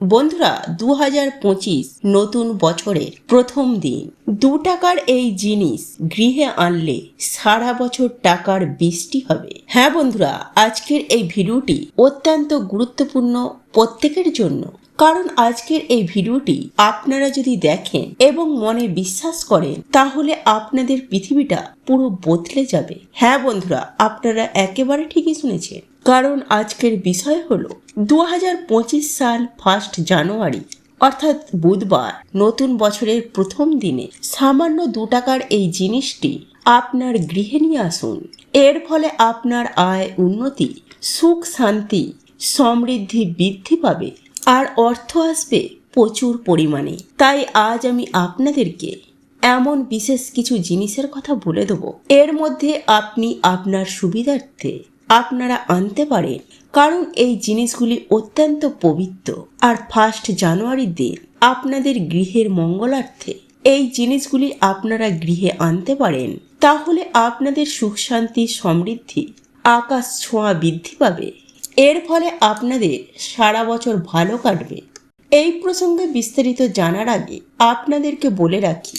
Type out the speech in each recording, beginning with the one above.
বন্ধুরা দু হাজার পঁচিশ নতুন বছরের প্রথম দিন। দু টাকার এই জিনিস গৃহে আনলে সারা বছর টাকার বৃষ্টি হবে। হ্যাঁ বন্ধুরা, আজকের এই ভিডিওটি অত্যন্ত গুরুত্বপূর্ণ প্রত্যেকের জন্য। কারণ আজকের এই ভিডিওটি আপনারা যদি দেখেন এবং মনে বিশ্বাস করেন, তাহলে আপনাদের পৃথিবীটা পুরো বদলে যাবে। হ্যাঁ বন্ধুরা, আপনারা একেবারে ঠিকই শুনেছেন। কারণ আজকের বিষয় হল দু হাজার পঁচিশ সাল ফার্স্ট জানুয়ারি অর্থাৎ বুধবার। নতুন বছরের প্রথম দিনে সামান্য দু টাকার এই জিনিসটি আপনার গৃহে নিয়ে আসুন। এর ফলে আপনার আয় উন্নতি, সুখ শান্তি, সমৃদ্ধি বৃদ্ধি পাবে আর অর্থ আসবে প্রচুর পরিমাণে। তাই আজ আমি আপনাদেরকে এমন বিশেষ কিছু জিনিসের কথা বলে দেবো। এর মধ্যে আপনি আপনার সুবিধার্থে আপনারা আনতে পারেন, কারণ এই জিনিসগুলি অত্যন্ত পবিত্র। আর ফার্স্ট জানুয়ারির দিন আপনাদের গৃহের মঙ্গলার্থে এই জিনিসগুলি আপনারা গৃহে আনতে পারেন, তাহলে আপনাদের সুখ শান্তি সমৃদ্ধি আকাশ ছোঁয়া বৃদ্ধি পাবে। এর ফলে আপনাদের সারা বছর ভালো কাটবে। এই প্রসঙ্গে বিস্তারিত জানার আগে আপনাদেরকে বলে রাখি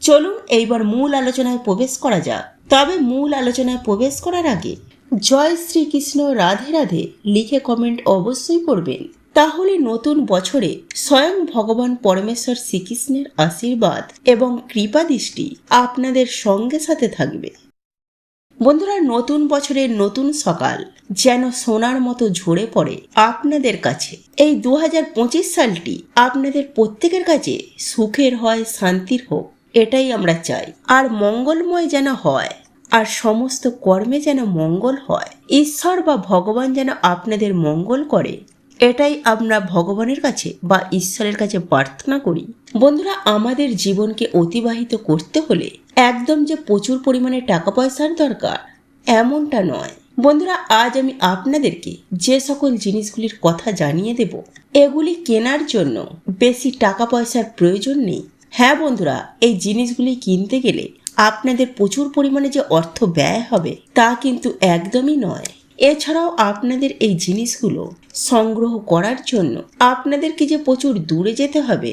চলুন এইবার মূল আলোচনায় প্রবেশ করা যাক। তবে মূল আলোচনায় প্রবেশ করার আগে জয় শ্রীকৃষ্ণ রাধে রাধে লিখে কমেন্ট অবশ্যই করবেন। তাহলে নতুন বছরে স্বয়ং ভগবান পরমেশ্বর শ্রীকৃষ্ণের আশীর্বাদ এবং কৃপা দৃষ্টি আপনাদের সঙ্গে সাথে থাকবে। বন্ধুরা, নতুন বছরের নতুন সকাল যেন সোনার মতো ঝরে পড়ে আপনাদের কাছে। এই দু হাজার পঁচিশ সালটি আপনাদের প্রত্যেকের কাছে সুখের হয়, শান্তির হোক। এটাই আমরা চাই। আর মঙ্গলময় যেন হয়, আর সমস্ত কর্মে যেন মঙ্গল হয়, ঈশ্বর বা ভগবান যেন আপনাদের মঙ্গল করে, এটাই আমরা ভগবানের কাছে বা ঈশ্বরের কাছে প্রার্থনা করি। বন্ধুরা, আমাদের জীবনকে অতিবাহিত করতে হলে একদম যে প্রচুর পরিমাণে টাকা পয়সার দরকার, এমনটা নয়। বন্ধুরা, আজ আমি আপনাদেরকে যে সকল জিনিসগুলির কথা জানিয়ে দেব, এগুলি কেনার জন্য বেশি টাকা পয়সার প্রয়োজন নেই। হ্যাঁ বন্ধুরা, এই জিনিসগুলি কিনতে গেলে আপনাদের প্রচুর পরিমাণে যে অর্থ ব্যয় হবে তা কিন্তু একদমই নয়। এছাড়াও আপনাদের এই জিনিসগুলো সংগ্রহ করার জন্য আপনাদেরকে যে প্রচুর দূরে যেতে হবে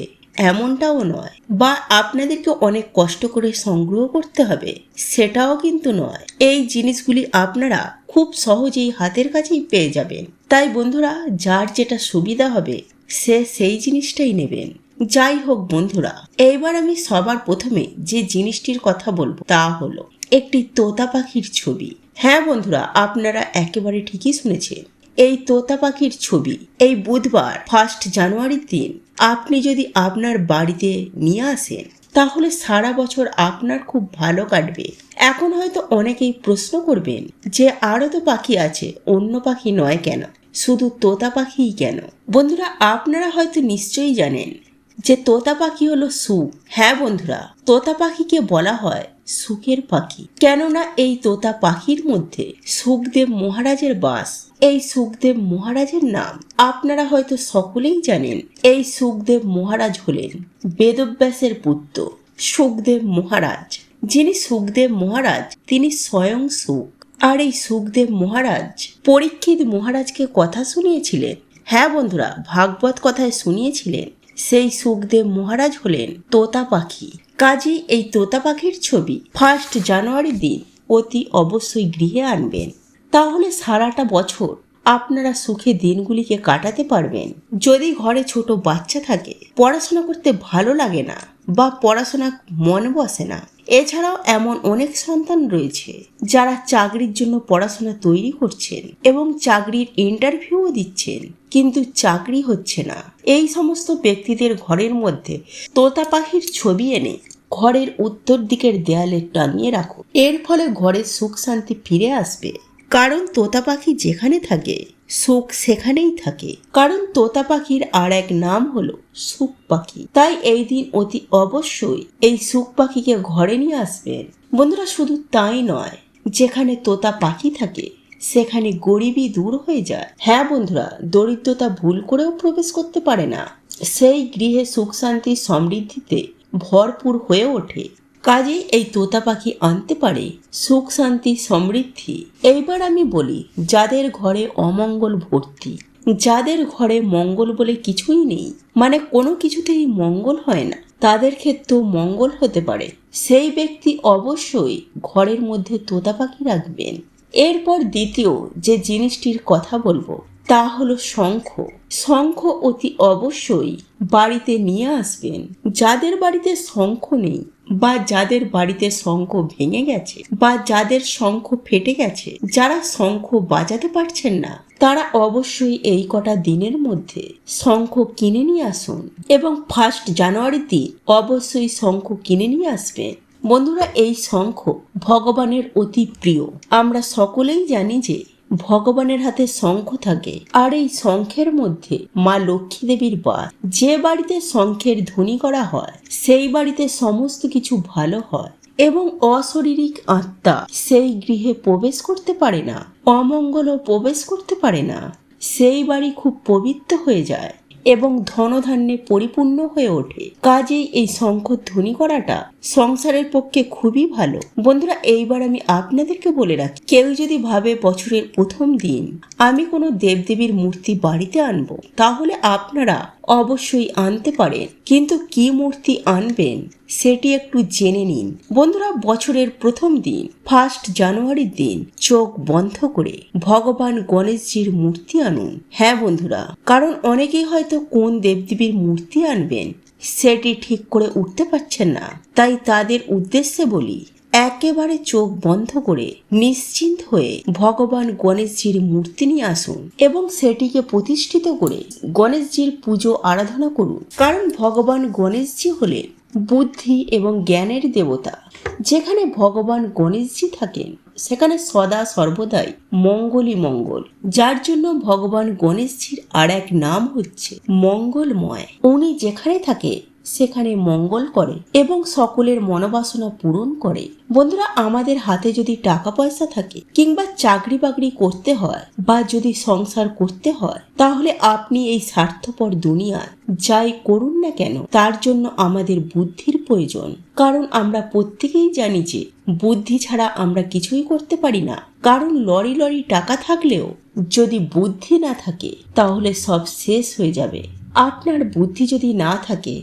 এমনটাও নয় বা আপনাদেরকে অনেক কষ্ট করে সংগ্রহ করতে হবে সেটাও কিন্তু নয়। এই জিনিসগুলি আপনারা খুব সহজেই হাতের কাছেই পেয়ে যাবেন। তাই বন্ধুরা, যার যেটা সুবিধা হবে সে সেই জিনিসটাই নেবেন। যাই হোক বন্ধুরা, এইবার আমি সবার প্রথমে যে জিনিসটির কথা বলব তা হলো একটি তোতা পাখির ছবি। হ্যাঁ বন্ধুরা, আপনারা একেবারে ঠিকই শুনেছেন। এই তোতা পাখির ছবি এই বুধবার ফার্স্ট জানুয়ারির দিন, আপনি যদি আপনার বাড়িতে নিয়ে আসেন, তাহলে সারা বছর আপনার খুব ভালো কাটবে। এখন হয়তো অনেকেই প্রশ্ন করবেন যে আরও তো পাখি আছে, অন্য পাখি নয় কেন? শুধু তোতা পাখিই কেন? বন্ধুরা, আপনারা হয়তো নিশ্চয়ই জানেন যে তোতা পাখি হলো সুখ হ্যাঁ বন্ধুরা, তোতা পাখিকে বলা হয় সুখের পাখি। কেননা এই তোতা পাখির মধ্যে সুখদেব মহারাজের বাস। এই সুখদেব মহারাজের নাম আপনারা হয়তো সকলেই জানেন। এই সুখদেব মহারাজ হলেন বেদব্যাসের পুত্র সুখদেব মহারাজ। যিনি সুখদেব মহারাজ, তিনি স্বয়ং সুখ। আর এই সুখদেব মহারাজ পরীক্ষিত মহারাজকে কথা শুনিয়েছিলেন। হ্যাঁ বন্ধুরা, ভাগবত কথায় শুনিয়েছিলেন। সেই সুখদেব মহারাজ হলেন তোতা পাখি। কাজে এই তোতা পাখির ছবি ফার্স্ট জানুয়ারি দিন অতি অবশ্যই গৃহে আনবেন। তাহলে সারাটা বছর আপনারা সুখে দিনগুলিকে কাটাতে পারবেন। যদি ঘরে ছোট বাচ্চা থাকে, পড়াশোনা করতে ভালো লাগে না বা পড়াশোনা মন বসে না এছাড়াও এমন অনেক সন্তান রয়েছে যারা চাকরির জন্য পড়াশোনা তৈরি করছেন এবং চাকরির ইন্টারভিউও দিচ্ছেন, কিন্তু চাকরি হচ্ছে না। এই সমস্ত ব্যক্তিদের ঘরের মধ্যে তোতা পাখির ছবি এনে ঘরের উত্তর দিকের দেয়ালে টানিয়ে রাখো এর ফলে ঘরে সুখ শান্তি ফিরে আসবে। কারণ তোতা পাখি যেখানে থাকে সুখ সেখানেই থাকে। কারণ তোতা পাখির আর এক নাম হলো সুখ পাখি। তাই এই দিন অতি অবশ্যই এই সুখ পাখিকে ঘরে নিয়ে আসবেন। বন্ধুরা, শুধু তাই নয়, যেখানে তোতা পাখি থাকে, সেখানে গরিবই দূর হয়ে যায়। হ্যাঁ বন্ধুরা, দরিদ্রতা ভুল করেও প্রবেশ করতে পারে না। সেই গৃহে সুখ শান্তি সমৃদ্ধিতে ভরপুর হয়ে ওঠে। কাজেই এই তোতা পাখি আনতে পারে সুখ, শান্তি, সমৃদ্ধি। এইবার আমি বলি, যাদের ঘরে অমঙ্গল ভর্তি, যাদের ঘরে মঙ্গল বলে কিছুই নেই মানে কোনো কিছুতেই মঙ্গল হয় না, তাদের ক্ষেত্রেও মঙ্গল হতে পারে। সেই ব্যক্তি অবশ্যই ঘরের মধ্যে তোতা পাখি রাখবেন। এরপর দ্বিতীয় যে জিনিসটির কথা বলব তা হলো শঙ্খ। শঙ্খ অতি অবশ্যই বাড়িতে নিয়ে আসবেন। যাদের বাড়িতে শঙ্খ নেই বা যাদের বাড়িতে শঙ্খ ভেঙে গেছে বা যাদের শঙ্খ ফেটে গেছে, যারা শঙ্খ বাজাতে পারছেন না, তারা অবশ্যই এই কটা দিনের মধ্যে শঙ্খ কিনে নিয়ে আসুন এবং ফার্স্ট জানুয়ারিতে অবশ্যই শঙ্খ কিনে নিয়ে আসবেন। বন্ধুরা, এই শঙ্খ ভগবানের অতি প্রিয়। আমরা সকলেই জানি যে ভগবানের হাতে শঙ্খ থাকে। আর এই শঙ্খের মধ্যে মা লক্ষ্মী দেবীর বাস। যে বাড়িতে শঙ্খের ধ্বনি করা হয়, সেই বাড়িতে সমস্ত কিছু ভালো হয় এবং অশারীরিক আত্মা সেই গৃহে প্রবেশ করতে পারে না, অমঙ্গলও প্রবেশ করতে পারে না। সেই বাড়ি খুব পবিত্র হয়ে যায়। এবং ধনধান্যে পরিপূর্ণ হয়ে ওঠে। কাজেই এই শঙ্খ ধ্বনি করাটা সংসারের পক্ষে খুবই ভালো। বন্ধুরা, এইবার আমি আপনাদেরকে বলে রাখি, কেউ যদি ভাবে বছরের প্রথম দিন আমি কোনো দেবদেবীর মূর্তি বাড়িতে আনব, তাহলে আপনারা অবশ্যই আনতে পারেন। কিন্তু কি মূর্তি আনবেন, সেটি একটু জেনে নিন। বন্ধুরা, বছরের প্রথম দিন ফার্স্ট জানুয়ারির দিন, চোখ বন্ধ করে ভগবান গণেশজির মূর্তি আনুন। হ্যাঁ বন্ধুরা, কারণ অনেকেই হয়তো কোন দেবদেবীর মূর্তি আনবেন, সেটি ঠিক করে উঠতে পারছেন না। তাই তাদের উদ্দেশ্যে বলি একেবারে চোখ বন্ধ করে নিশ্চিন্ত হয়ে ভগবান গণেশজির মূর্তি নিয়ে আসুন এবং সেটিকে প্রতিষ্ঠিত করে গণেশজির পুজো আরাধনা করুন। কারণ ভগবান গণেশজি হলেন বুদ্ধি এবং জ্ঞানের দেবতা। যেখানে ভগবান গণেশজি থাকেন, সেখানে সদা সর্বদাই মঙ্গলই মঙ্গল। যার জন্য ভগবান গণেশজির আর এক নাম হচ্ছে মঙ্গলময়। উনি যেখানে থাকে সেখানে মঙ্গল করে এবং সকলের মনোবাসনা পূরণ করে। বন্ধুরা, আমাদের হাতে যদি টাকা পয়সা থাকে কিংবা চাকরি বাকরি করতে হয় বা যদি সংসার করতে হয়, তাহলে আপনি এই স্বার্থপর দুনিয়ায় যাই করুন না কেন, তার জন্য আমাদের বুদ্ধির প্রয়োজন। কারণ আমরা প্রত্যেকেই জানি যে বুদ্ধি ছাড়া আমরা কিছুই করতে পারি না। কারণ লরি লরি টাকা থাকলেও যদি বুদ্ধি না থাকে, তাহলে সব শেষ হয়ে যাবে। আপনার বুদ্ধি যদি না থাকে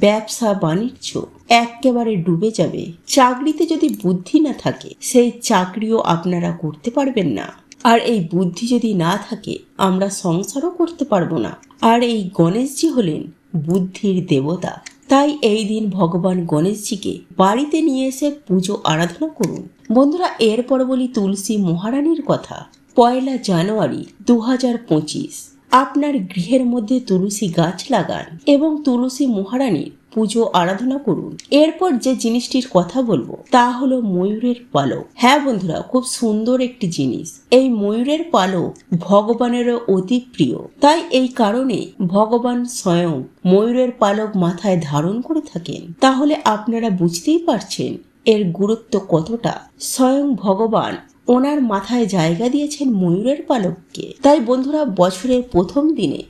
ব্যবসা বাণিজ্য একেবারে ডুবে যাবে। চাকরিতে যদি বুদ্ধি না থাকে, সেই চাকরিও আপনারা করতে পারবেন না। আর এই বুদ্ধি যদি না থাকে, আমরা সংসারও করতে পারব না। আর এই গণেশজি হলেন বুদ্ধির দেবতা। তাই এই দিন ভগবান গণেশজিকে বাড়িতে নিয়ে এসে পুজো আরাধনা করুন। বন্ধুরা, এরপর বলি তুলসী মহারানীর কথা। পয়লা জানুয়ারি দু হাজার পঁচিশ। আপনার গৃহের মধ্যে তুলসী গাছ লাগান এবং তুলসী মহারানীর পুজো আরাধনা করুন। এরপর যে জিনিসটির কথা বলব, তা হলো ময়ূরের পালক। হ্যাঁ বন্ধুরা, খুব সুন্দর একটি জিনিস। এই ময়ূরের পালক ভগবানেরও অতি প্রিয়। তাই এই কারণে ভগবান স্বয়ং ময়ূরের পালক মাথায় ধারণ করে থাকেন। তাহলে আপনারা বুঝতেই পারছেন এর গুরুত্ব কতটা। স্বয়ং ভগবান ওনার মাথায় জায়গা দিয়েছেন ময়ূরের পালককে। তাই বন্ধুরা, বছরের প্রথম দিনে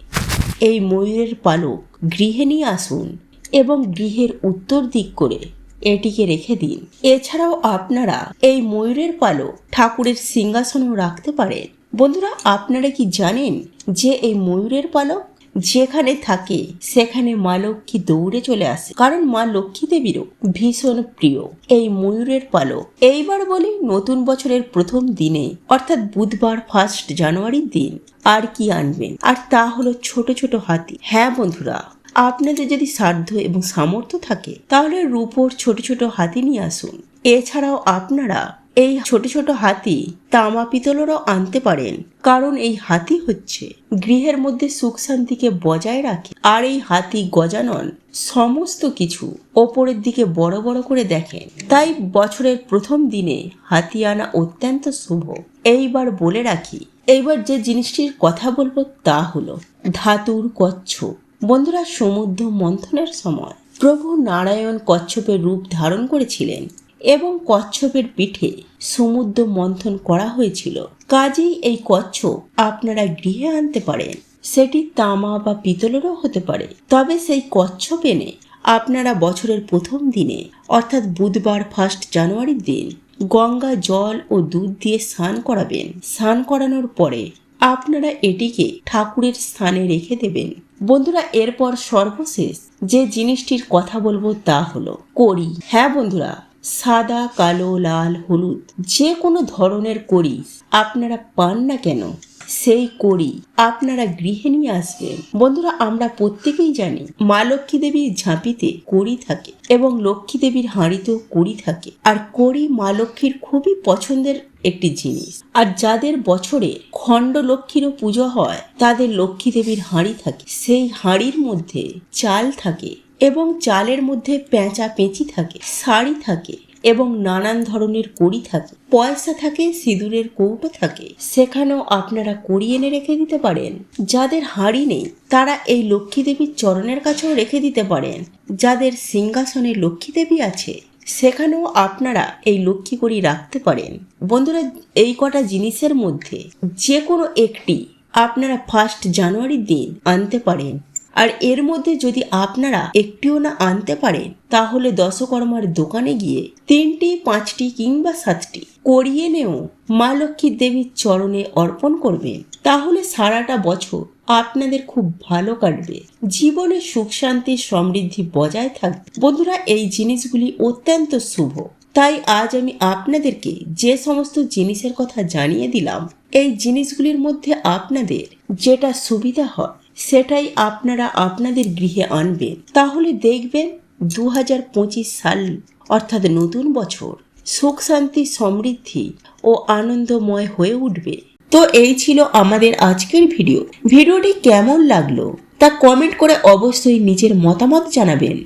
এই ময়ূরের পালক গৃহে নিয়ে আসুন এবং গৃহের উত্তর দিক করে এটিকে রেখে দিন। এছাড়াও আপনারা এই ময়ূরের পালক ঠাকুরের সিংহাসনও রাখতে পারেন। বন্ধুরা, আপনারা কি জানেন যে এই ময়ূরের পালক যেখানে থাকে, সেখানে মা লক্ষ্মী দৌড়ে চলে আসে। কারণ মা লক্ষ্মী দেবীরও ভীষণ প্রিয়। এই ময়ূরের পালক। এইবার বলি নতুন বছরের প্রথম দিনে, অর্থাৎ বুধবার ফার্স্ট জানুয়ারির দিন। আর কি আনবেন? আর তা হলো ছোট ছোট হাতি। হ্যাঁ বন্ধুরা, আপনাদের যদি সাধ্য এবং সামর্থ্য থাকে, তাহলে রূপোর ছোট ছোট হাতি নিয়ে আসুন। এছাড়াও আপনারা এই ছোট ছোট হাতি তামা পিতলেরও আনতে পারেন। কারণ এই হাতি হচ্ছে গৃহের মধ্যে সুখ শান্তিকে বজায় রাখে। আর এই হাতি গজানন সমস্ত কিছু ওপরের দিকে বড় বড় করে দেখেন। তাই বছরের প্রথম দিনে হাতি আনা অত্যন্ত শুভ। এইবার বলে রাখি, এইবার যে জিনিসটির কথা বলব তা হলো ধাতুর কচ্ছপ। বন্ধুরা, সমুদ্র মন্থনের সময় প্রভু নারায়ণ কচ্ছপের রূপ ধারণ করেছিলেন। এবং কচ্ছপের পিঠে সমুদ্র মন্থন করা হয়েছিল। কাজেই এই কচ্ছপ আপনারা গৃহে আনতে পারেন। সেটি তামা বা পিতলেরও হতে পারে। তবে সেই কচ্ছপ এনে আপনারা বছরের প্রথম দিনে, অর্থাৎ বুধবার ফার্স্ট জানুয়ারির দিন, গঙ্গা জল ও দুধ দিয়ে স্নান করাবেন। স্নান করানোর পরে আপনারা এটিকে ঠাকুরের স্থানে রেখে দেবেন। বন্ধুরা, এরপর সর্বশেষ যে জিনিসটির কথা বলব তা হলো করি হ্যাঁ বন্ধুরা সাদা, কালো, লাল, হলুদ, যে কোনো ধরনের কড়ি আপনারা পান না কেন, সেই কড়ি আপনারা গৃহে নিয়ে আসবেন। বন্ধুরা, আমরা প্রত্যেকেই জানি মা লক্ষ্মী দেবীর ঝাঁপিতে কড়ি থাকে এবং লক্ষ্মী দেবীর হাঁড়িতেও কড়ি থাকে। আর কড়ি মা লক্ষ্মীর খুবই পছন্দের একটি জিনিস। আর যাদের বছরে খণ্ড লক্ষ্মীরও পুজো হয়, তাদের লক্ষ্মী দেবীর হাঁড়ি থাকে। সেই হাঁড়ির মধ্যে চাল থাকে এবং চালের মধ্যে পেঁচা পেঁচি থাকে শাড়ি থাকে এবং নানান ধরনের কড়ি থাকে, পয়সা থাকে, সিঁদুরের কৌটো থাকে। সেখানেও আপনারা কড়ি এনে রেখে দিতে পারেন। যাদের হাঁড়ি নেই, তারা এই লক্ষ্মী দেবীর চরণের কাছেও রেখে দিতে পারেন। যাদের সিংহাসনে লক্ষ্মী দেবী আছে, সেখানেও আপনারা এই লক্ষ্মী কড়ি রাখতে পারেন। বন্ধুরা, এই কটা জিনিসের মধ্যে যে কোনো একটি আপনারা ফার্স্ট জানুয়ারির দিন আনতে পারেন। আর এর মধ্যে যদি আপনারা একটিও না আনতে পারেন, তাহলে দশকর্মার দোকানে গিয়ে তিনটি, পাঁচটি কিংবা সাতটি করিয়ে নেও মা লক্ষ্মী দেবীর চরণে অর্পণ করবেন। তাহলে সারাটা বছর আপনাদের খুব ভালো কাটবে। জীবনে সুখ, শান্তি, সমৃদ্ধি বজায় থাকবে। বন্ধুরা, এই জিনিসগুলি অত্যন্ত শুভ। তাই আজ আমি আপনাদেরকে যে সমস্ত জিনিসের কথা জানিয়ে দিলাম, এই জিনিসগুলির মধ্যে আপনাদের যেটা সুবিধা হয় সেটাই আপনারা আপনাদের গৃহে আনবেন। তাহলে দেখবেন দু হাজার পঁচিশ সাল, অর্থাৎ নতুন বছর, সুখ, শান্তি, সমৃদ্ধি ও আনন্দময় হয়ে উঠবে। তো এই ছিল আমাদের আজকের ভিডিও। ভিডিওটি কেমন লাগল তা কমেন্ট করে অবশ্যই নিজের মতামত জানাবেন।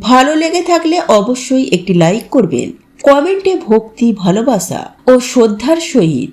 ভালো লেগে থাকলে অবশ্যই একটি লাইক করবেন। কমেন্টে ভক্তি, ভালোবাসা ও শ্রদ্ধার সহিত